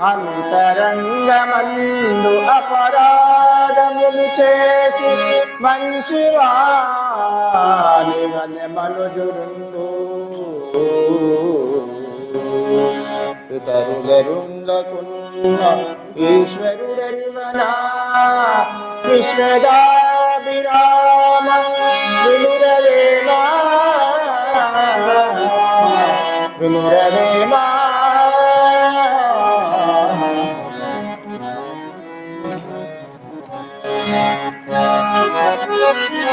అంతరంగమందు అపరాధములు చేసి మంచివాని వలె మనుజురుండు ఇతరులెరుండకున్న ఈశ్వరుడెరువనా విశ్వదాభిరామ వినురవేమా? వినురవేమా?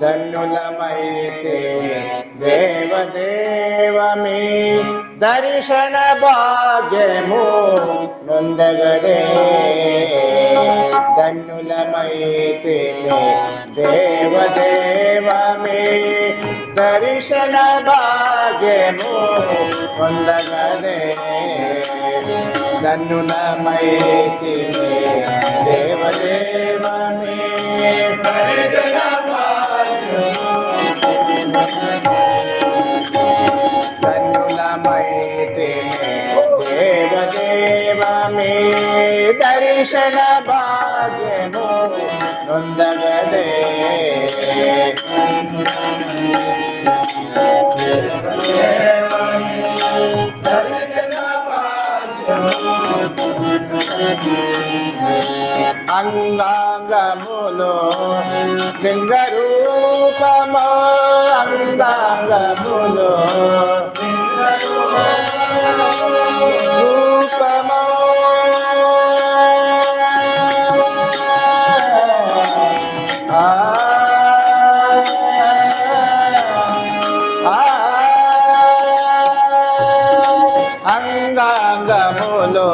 ధన్యులమైతే దేవదేవమే దర్శన భాగ్యము నొందగదే ధన్యులమైతే దేవదేవమే దర్శన భాగ్యము పొందగదే ధన్యులమైతే దేవదేవమే దర్శన ధన్యులమైతే దేవదేవమే దర్శన భాగ్యము నొందగదే. అంగాంగములో లింగరూపమో అంగాంగములో. రూపమో ఆ అంగాంగములో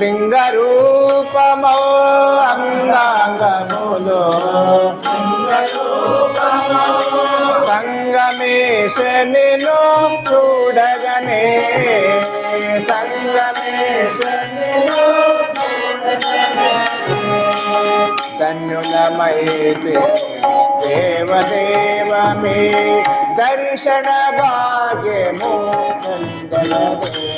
లింగరూపమో అంగాంగములో సంగమేశనిలో చూడగనే సంగమేశనిలో ధన్యులమైతే దేవదేవమే దర్శన భాగ్యము పొందలదే.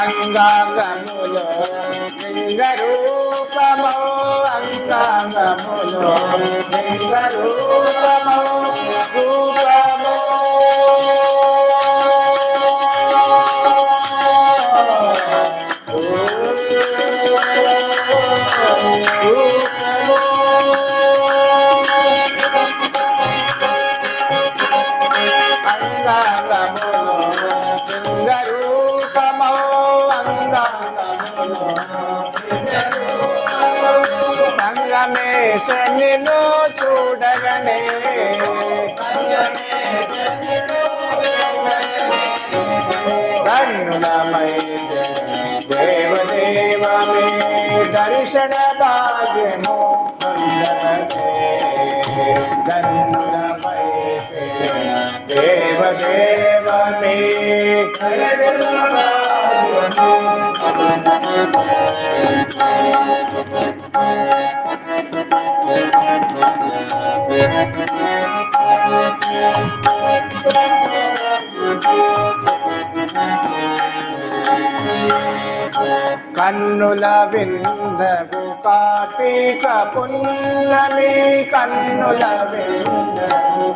అంగాంగములో కన్నులమైతే దేవదేవమే దర్శన భాగ్యము పొందవతే కన్నులమైతే దేవదేవమే కన్నుల విందగు కార్తీక పున్నమి కన్నుల విందగు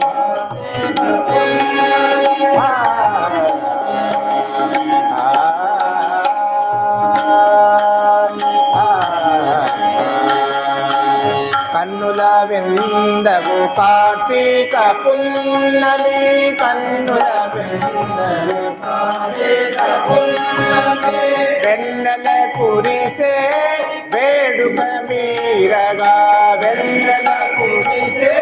విందగు కార్తీక పున్నమి కన్నుల విందగు కార్తీక పున్నమి వెన్నెల కురిసే వేడుక మీరగా వెన్నెల కురిసే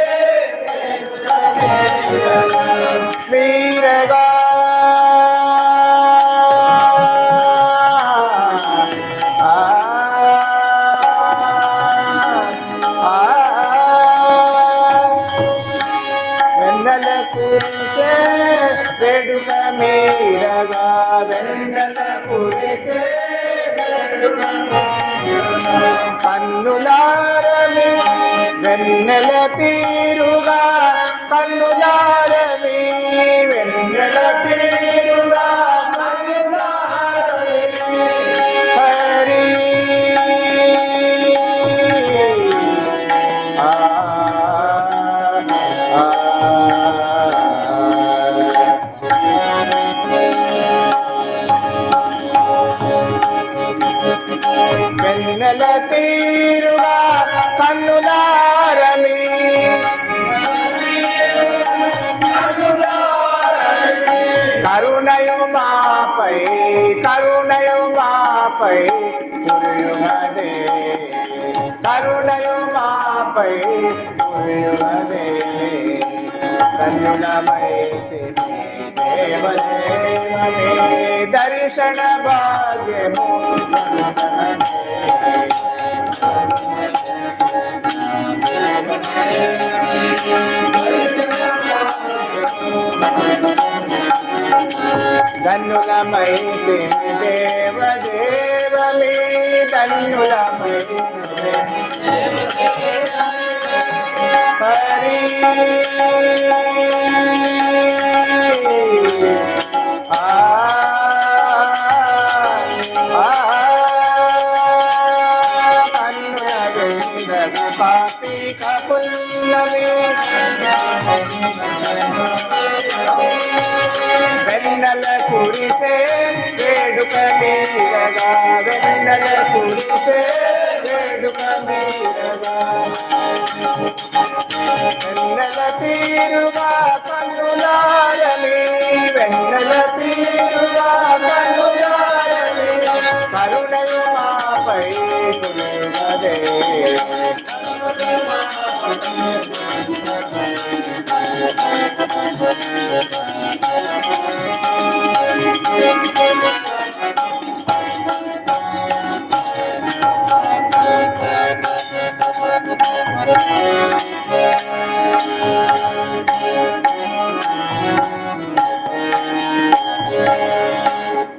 మీరగా వెన్నెల కురిసే వేడుక మీరగా వెన్నెల కురిసే కన్నులారమి వెన్నెల తీరుగా కన్నులారమి వెన్నెల తీరుగా కన్నులారమి హరి తీరుగా కన్నులారని. కరుణయు మాపై కరుణయు మాపై కురుయుగదే కరుణయు మాపై కురియుగదే కన్నులమైతే దేవదేవమే దర్శన భాగ్యము ధన్యులమైతే దేవదేవమే ధన్యులమైతే హరి వెన్నెల తీరుగా కన్నులారని వెన్నెల తీరుగా కన్నులారని కరుణయ మాపై కురుగదే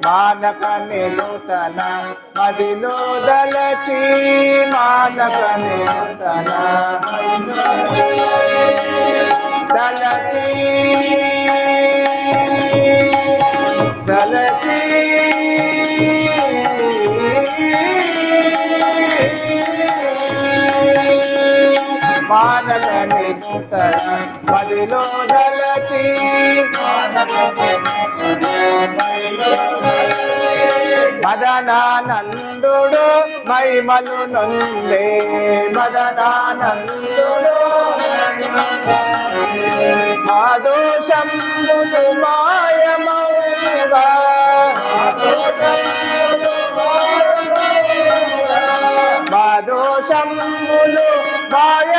మానక నిలుతన మదిలో దలచి మానక నిలుతన దలచి దలచి. మానక నిలుతన మదిలో దలచి మదనానందుడు మైమలు నొందే. మదనానందుడు మాదోషంబులు మాయమౌగా మాదోషంబులు మాయమౌనుగా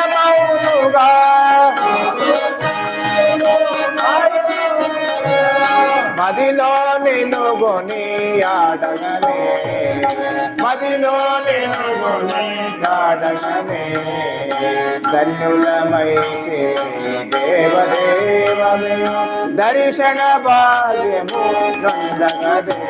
మదిలో నిన్ను కొని ఆడగనే మదిలో నిలుగుని ఆడగనే ధన్యులమైతే దేవదేవమే. దర్శన భాగ్యము నొందగదే.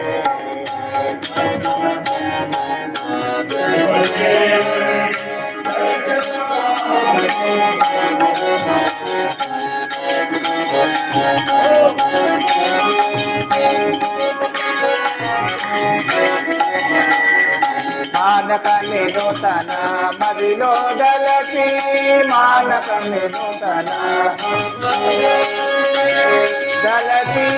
మానక నూతన మదిలో దలచి మానక నిరుతన దళచి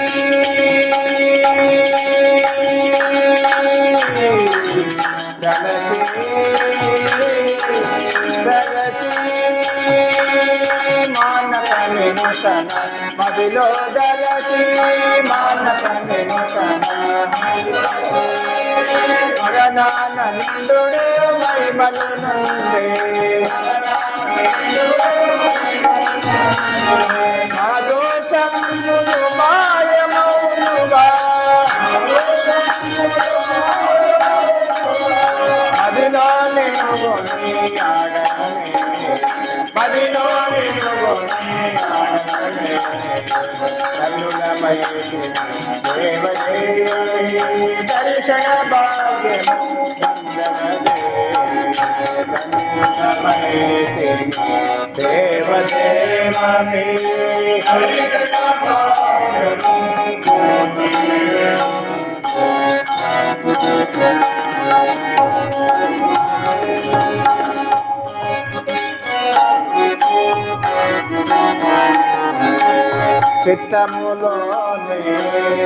దళచి దలచి మానక నూతన మదిలో దలచి మానక నూతన. మగనానందుడు మహిమలు నుండే మా దోషములు మాయమౌనుగా మదిలో నేను గొని ఆడనే మదిలో నేను గొని ఆడనే కన్నులమై దర్శన భాగ్యం నందనదే కన్నులమై దేవదేవమే చిత్తములోనే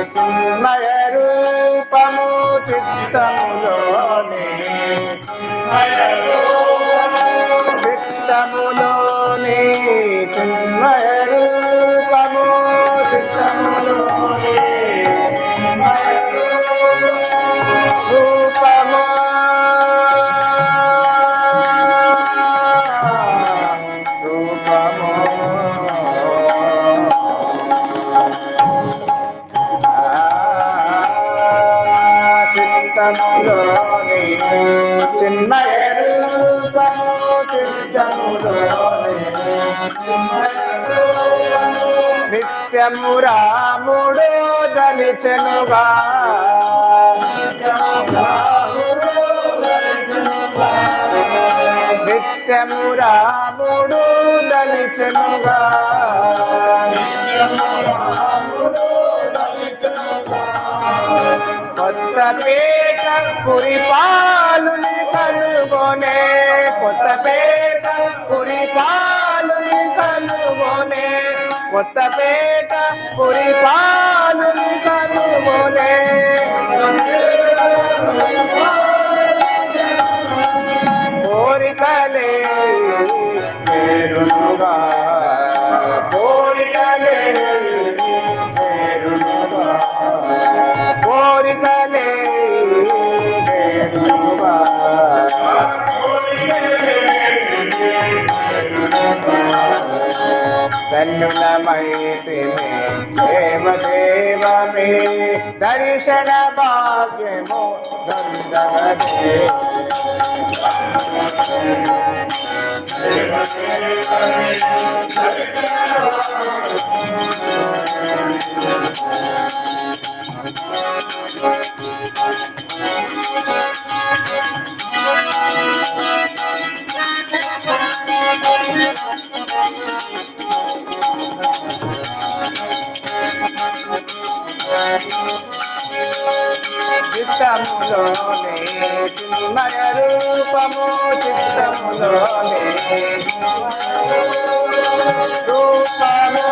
సుమయ రూపము చిత్తములోనే. చిత్తములోనే చిన్నయ రూపము నిత్యము రాముడు దలిచెనుగా నిత్యము రాముడు దలిచెనుగా కొత్త పేట కురిపాలుని కొత్త పేట కురిపాలుని ధన్యులమైతే దేవదేవమే దర్శన భాగ్యము గంధవదే చిత్తములోనే చిన్మయ రూపము చిత్తములోనే రూపము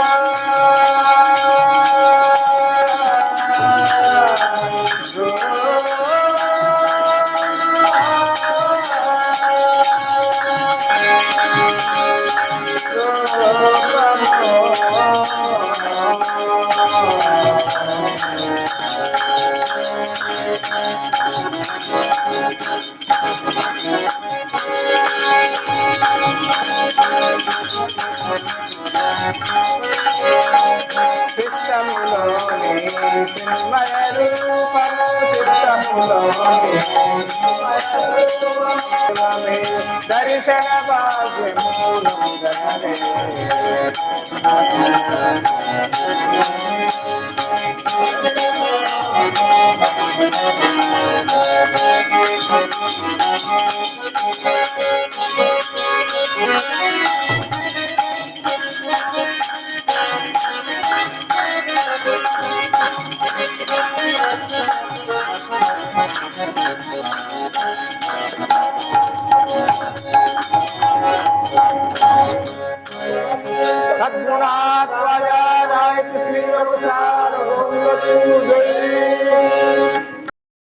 చిత్తములోని చిన్మయ రూపము దర్శన భాగ్యము నందనే సద్గుణాత్మజాయ కృష్ణ సార